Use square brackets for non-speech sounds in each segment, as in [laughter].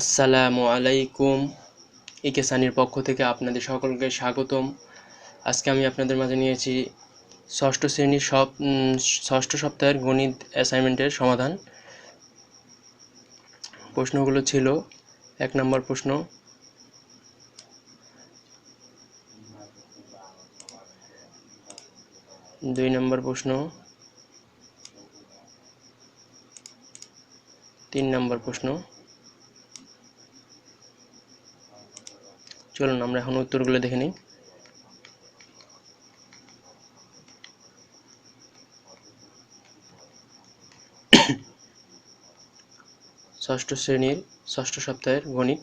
আসসালামু আলাইকুম। ইকে সানির পক্ষ থেকে আপনাদের সকলকে স্বাগতম। আজকে আমি আপনাদের মাঝে নিয়েছি ষষ্ঠ শ্রেণির সব ষষ্ঠ সপ্তাহের গণিত অ্যাসাইনমেন্টের সমাধান। প্রশ্নগুলো ছিল, এক নম্বর প্রশ্ন। দুই নম্বর প্রশ্ন। তিন নম্বর প্রশ্ন। চলুন, আমরা এখন উত্তরগুলো দেখে নিই। ষষ্ঠ শ্রেণির, ষষ্ঠ সপ্তাহের গণিত,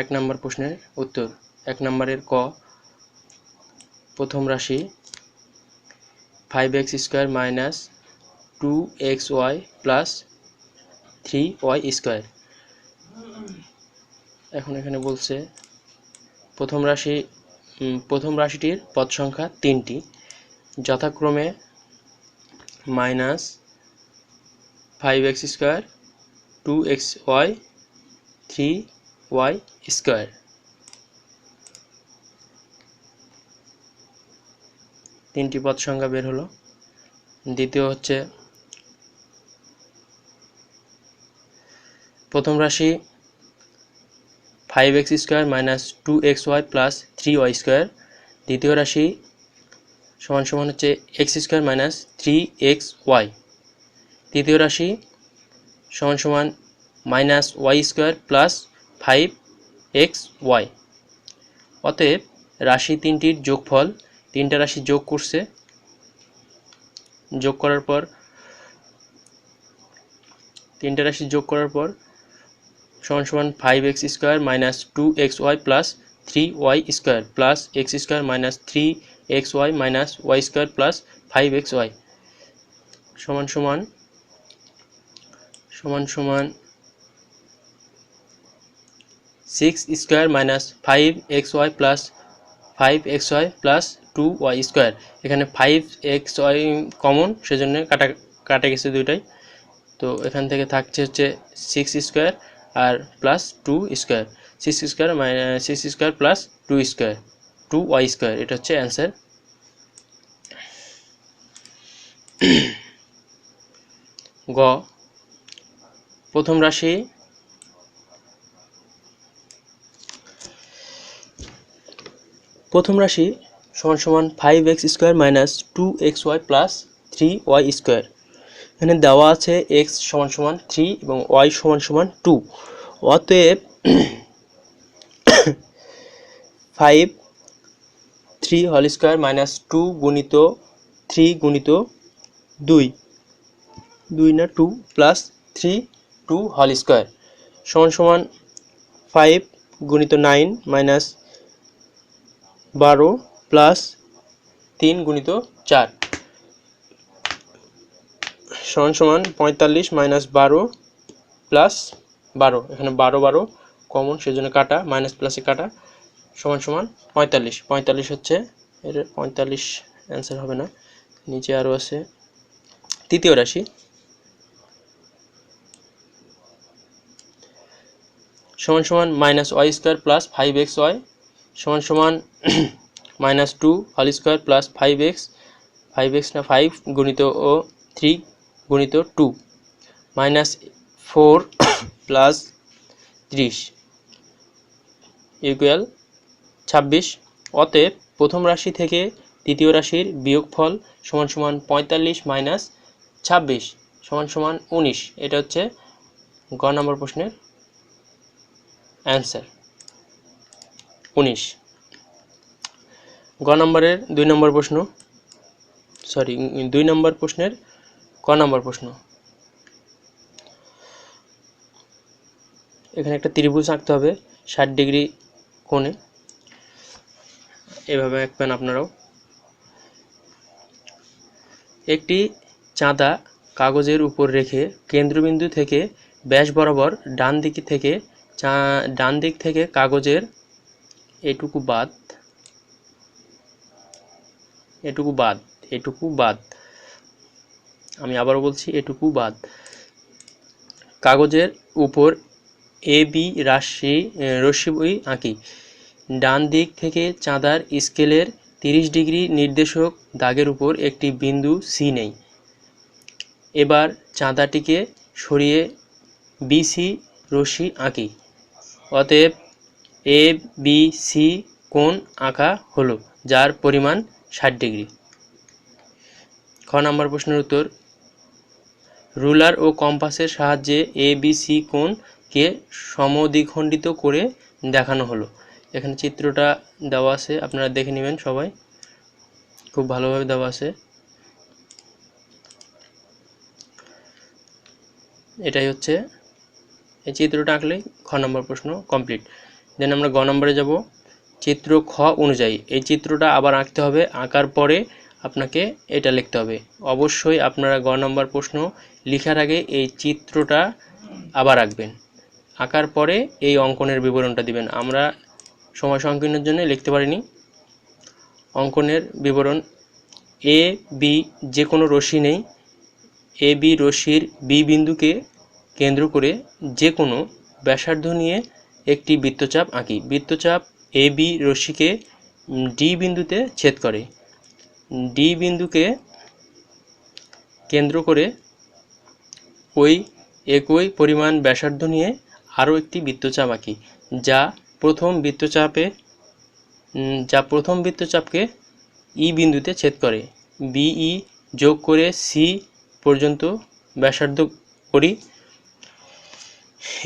এক নম্বর প্রশ্নের উত্তর। এক নম্বরের ক, প্রথম রাশি five x square minus two x y plus three y square এখন এখানে বলছে প্রথম রাশি প্রথম রাশিটির পদ সংখ্যা তিনটি। যথাক্রমে minus five x square, two x y, three y square. তিনটি পদ সংখ্যা বের হলো। দ্বিতীয় হচ্ছে প্রথম রাশি five x square minus two x y plus three y square দ্বিতীয় রাশি সমান সমান হচ্ছে x square minus three x y তৃতীয় রাশি সমান সমান minus y square plus five x y অতএব রাশি তিনটির যোগফল, তিনটা রাশি যোগ করছে। যোগ করার পর, তিনটা রাশি যোগ করার পর সমান সমান five x square minus two x y plus three y square plus x square minus three x y minus y square plus five x y সমান সমান সমান সমান six square minus five x y plus five x y plus two y square এখানে five x y common সেজন্য কাটা কাটা গেছে দুইটাই। তো এখান থেকে থাকছে হচ্ছে সিক্স স্কোয়ার আর plus two square six square minus six square plus two square two y square এটা হচ্ছে অ্যান্সার গ। প্রথম রাশি। প্রথম রাশি সমান সমান five x square minus two x y plus three y square এখানে দেওয়া আছে এক্স সমান সমান থ্রি এবং ওয়াই সমান সমান টু অতএব ফাইভ থ্রি হল স্কোয়ার মাইনাস টু গুণিত থ্রি গুণিত দুই। দুই না টু প্লাস থ্রি টু হল স্কোয়ার সমান সমান ফাইভ গুণিত নাইন মাইনাস বারো প্লাস তিন গুণিত চার। সমান সমান পঁয়তাল্লিশ মাইনাস বারো প্লাস বারো। এখানে বারো বারো কমন, সেজন্য কাটা, মাইনাস প্লাসে কাটা, সমান সমান পঁয়তাল্লিশ। পঁয়তাল্লিশ হচ্ছে, এর পঁয়তাল্লিশ অ্যান্সার হবে না। নিচে আরও আছে, তৃতীয় রাশি। সমান সমান minus y square plus five x y. সমান সমান মাইনাস টু হল square plus five x. Five x না, ফাইভ গুণিত ও থ্রি গুণিত টু। মাইনাস ফোর প্লাস ত্রিশ ইকুয়াল ছাব্বিশ। অতএব প্রথম রাশি থেকে তৃতীয় রাশির বিয়োগফল সমান সমান পঁয়তাল্লিশ মাইনাস ছাব্বিশ সমান সমান উনিশ। এটা হচ্ছে গ নম্বর প্রশ্নের অ্যান্সার। উনিশ। গ নম্বরের দুই নম্বর প্রশ্ন, সরি, দুই নম্বর প্রশ্নের ক নম্বর প্রশ্ন? এখানে একটা ত্রিভুজ আঁকতে হবে, ষাট ডিগ্রি কোণে। এভাবে আঁকবেন আপনারাও। একটি চাঁদা কাগজের উপর রেখে কেন্দ্রবিন্দু থেকে ব্যাস বরাবর ডান দিক থেকে ডান দিক থেকে কাগজের এটুকু বাদ এটুকু বাদ এটুকু বাদ। আমি আবারও বলছি, এটুকু বাদ। কাগজের উপর এ, বি, রাশি রশ্মি আঁকি। ডান দিক থেকে চাঁদার স্কেলের তিরিশ ডিগ্রি নির্দেশক দাগের উপর একটি বিন্দু সি নেই। এবার চাঁদাটিকে সরিয়ে বিসি রশ্মি আঁকি। অতএব এ বি সি কোণ আঁকা হলো, যার পরিমাণ ষাট ডিগ্রি। খ নম্বর প্রশ্নের উত্তর রুলার ও কম্পাসের সাহায্যে এ, বি, সি কোণকে সমদ্বিখণ্ডিত করে দেখানো হলো। এখানে চিত্রটা দেওয়া আছে, আপনারা দেখে নেবেন সবাই। খুব ভালোভাবে দেওয়া আছে। এটাই হচ্ছে, এই চিত্রটা আঁকলেই খ নম্বর প্রশ্ন কমপ্লিট। দেন আমরা গ নম্বরে যাব। চিত্র খ অনুযায়ী, এই চিত্রটা আবার আঁকতে হবে। আঁকার পরে আপনাকে এটা লিখতে হবে। অবশ্যই আপনারা গ নম্বর প্রশ্ন লিখার আগে এই চিত্রটা আবার আঁকবেন আঁকার পরে এই অঙ্কনের বিবরণটা দিবেন। আমরা সময় সংকীর্ণের জন্য লিখতে পারিনি। অঙ্কনের বিবরণ এ বি যে কোনো রশ্মি নেই। এ বি রশ্মির বি বিন্দুকে কেন্দ্র করে যে কোনো ব্যাসার্ধ নিয়ে একটি বৃত্তচাপ আঁকি। বৃত্তচাপ এ বি রশ্মিকে ডি বিন্দুতে ছেদ করে। ডি বিন্দুকে কেন্দ্র করে ওই একই পরিমাণ ব্যাসার্ধ নিয়ে আরও একটি বৃত্তচাপ আঁকি, যা প্রথম বৃত্তচাপে যা প্রথম বৃত্তচাপকে ই বিন্দুতে ছেদ করে। বিই যোগ করে সি পর্যন্ত ব্যাসার্ধ করি।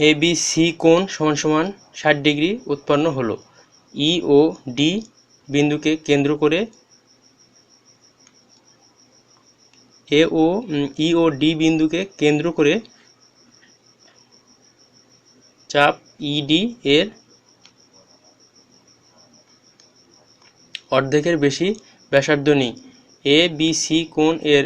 এ, বি, সি কোণ সমান সমান ষাট ডিগ্রি উৎপন্ন হলো। ই ও ডি বিন্দুকে কেন্দ্র করে এ ও ই ও, ডি বিন্দুকে কেন্দ্র করে চাপ ইডি এর অর্ধেকের বেশি ব্যাসার্ধ নেই। এ, বি, সি কোণ এর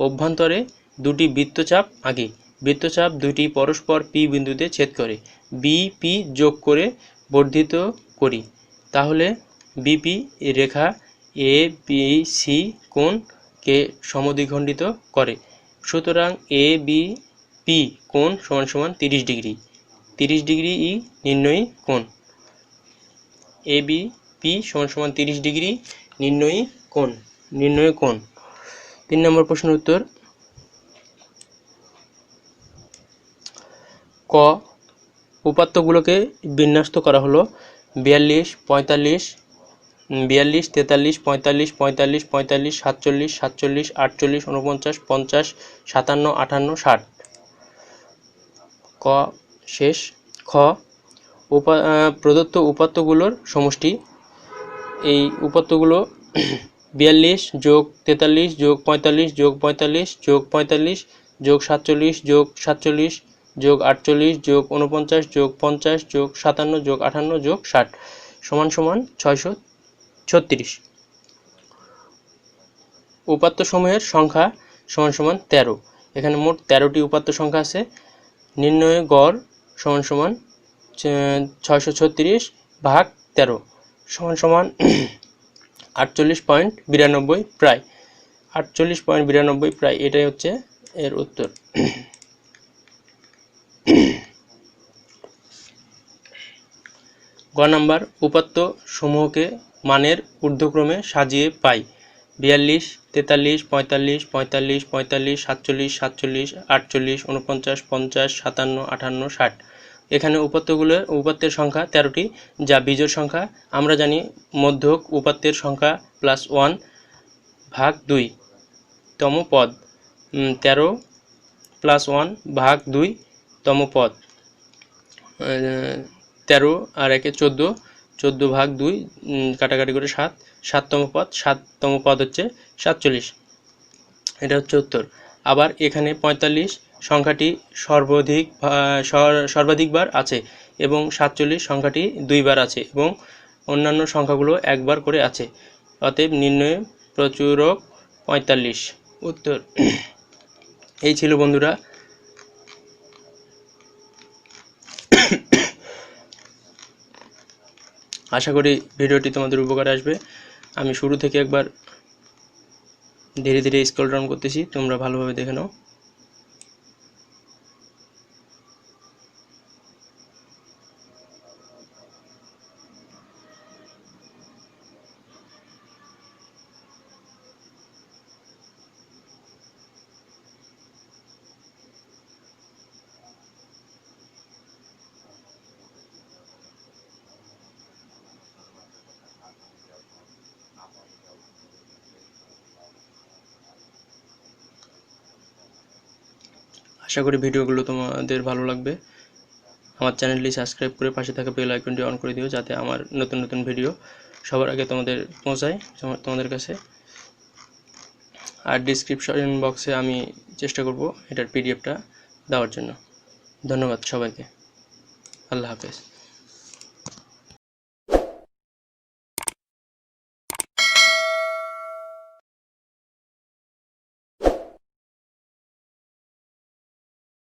অভ্যন্তরে দুটি বৃত্তচাপ আঁকি বৃত্তচাপ দুটি পরস্পর পি বিন্দুতে ছেদ করে। বি, পি যোগ করে বর্ধিত করি। তাহলে বিপি রেখা এ, বি, সি কোণকে সমদ্বিখণ্ডিত করে? সুতরাং এ বি পি কোণ সমান সমান তিরিশ ডিগ্রি। তিরিশ ডিগ্রি ই নির্ণয়ী কোণ। এ বি পি সমান সমান তিরিশ ডিগ্রি নির্ণয়ী কোণ। নির্ণয় কোণ। তিন নম্বর প্রশ্নের উত্তর। ক, উপাত্তগুলোকে বিন্যস্ত করা হলো বিয়াল্লিশ, পঁয়তাল্লিশ বিয়াল্লিশ, তেতাল্লিশ, পঁয়তাল্লিশ পঁয়তাল্লিশ পঁয়তাল্লিশ, সাতচল্লিশ সাতচল্লিশ, আটচল্লিশ উনপঞ্চাশ পঞ্চাশ, সাতান্ন আটান্ন ষাট। ক, শেষ। খ, উপা প্রদত্ত উপাত্তগুলোর সমষ্টি। এই উপাত্তগুলো [clears throat] বিয়াল্লিশ যোগ তেতাল্লিশ যোগ পঁয়তাল্লিশ যোগ পঁয়তাল্লিশ যোগ পঁয়তাল্লিশ যোগ সাতচল্লিশ যোগ সাতচল্লিশ যোগ আটচল্লিশ যোগ উনপঞ্চাশ যোগ পঞ্চাশ যোগ সাতান্ন যোগ আটান্ন যোগ ষাট। সমান সমান ছয়শো ছত্রিশ। উপাত্ত সমূহের সংখ্যা সমান সমান তেরো। এখানে মোট তেরোটি উপাত্ত সংখ্যা আছে। নির্ণয় গড় সমান সমান ছয়শো ছত্রিশ ভাগ তেরো, সমান সমান আটচল্লিশ পয়েন্ট বিরানব্বই প্রায়। আটচল্লিশ পয়েন্ট বিরানব্বই প্রায়, এটাই হচ্ছে এর উত্তর। গ নাম্বার, উপাত্ত সমূহকে মানের ঊর্ধ্বক্রমে সাজিয়ে পাই। বিয়াল্লিশ, তেতাল্লিশ, পঁয়তাল্লিশ পঁয়তাল্লিশ পঁয়তাল্লিশ, সাতচল্লিশ সাতচল্লিশ, আটচল্লিশ উনপঞ্চাশ পঞ্চাশ, সাতান্ন, আটান্ন, ষাট। এখানে উপাত্তগুলো উপাত্তের সংখ্যা তেরোটি, যা বীজোড় সংখ্যা। আমরা জানি মধ্যক উপাত্তের সংখ্যা প্লাস ওয়ান ভাগ দুই, তম পদ। তেরো প্লাস ওয়ান ভাগ দুই, তম পদ। তেরো আর একে চোদ্দ চোদ্দ ভাগ দুই কাটাকাটি করে সাত, সাততম পদ সাততম পদ হচ্ছে সাতচল্লিশ। এটা হচ্ছে উত্তর। আবার এখানে পঁয়তাল্লিশ, সংখ্যাটি সর্বাধিক সর্বাধিকবার আছে এবং সাতচল্লিশ, সংখ্যাটি দুইবার আছে এবং অন্যান্য সংখ্যাগুলো একবার করে আছে। অতএব নির্ণয়ে প্রচুরক পঁয়তাল্লিশ। উত্তর। এই ছিল বন্ধুরা আশা করি ভিডিওটি তোমাদের উপকারে আসবে। আমি শুরু থেকে একবার ধীরে ধীরে স্ক্রল ডাউন করতেছি, তোমরা ভালোভাবে দেখে নাও। আশা করি ভিডিওগুলো তোমাদের ভালো লাগবে। আমার চ্যানেলটি সাবস্ক্রাইব করে পাশে থাকা বেল আইকনটি অন করে দিও যাতে আমার নতুন নতুন ভিডিও সবার আগে তোমাদের পৌঁছায় তোমাদের কাছে। আর ডিসক্রিপশন বক্সে আমি চেষ্টা করব এটার পিডিএফটা দেওয়ার জন্য। ধন্যবাদ সবাইকে। আল্লাহ হাফেজ।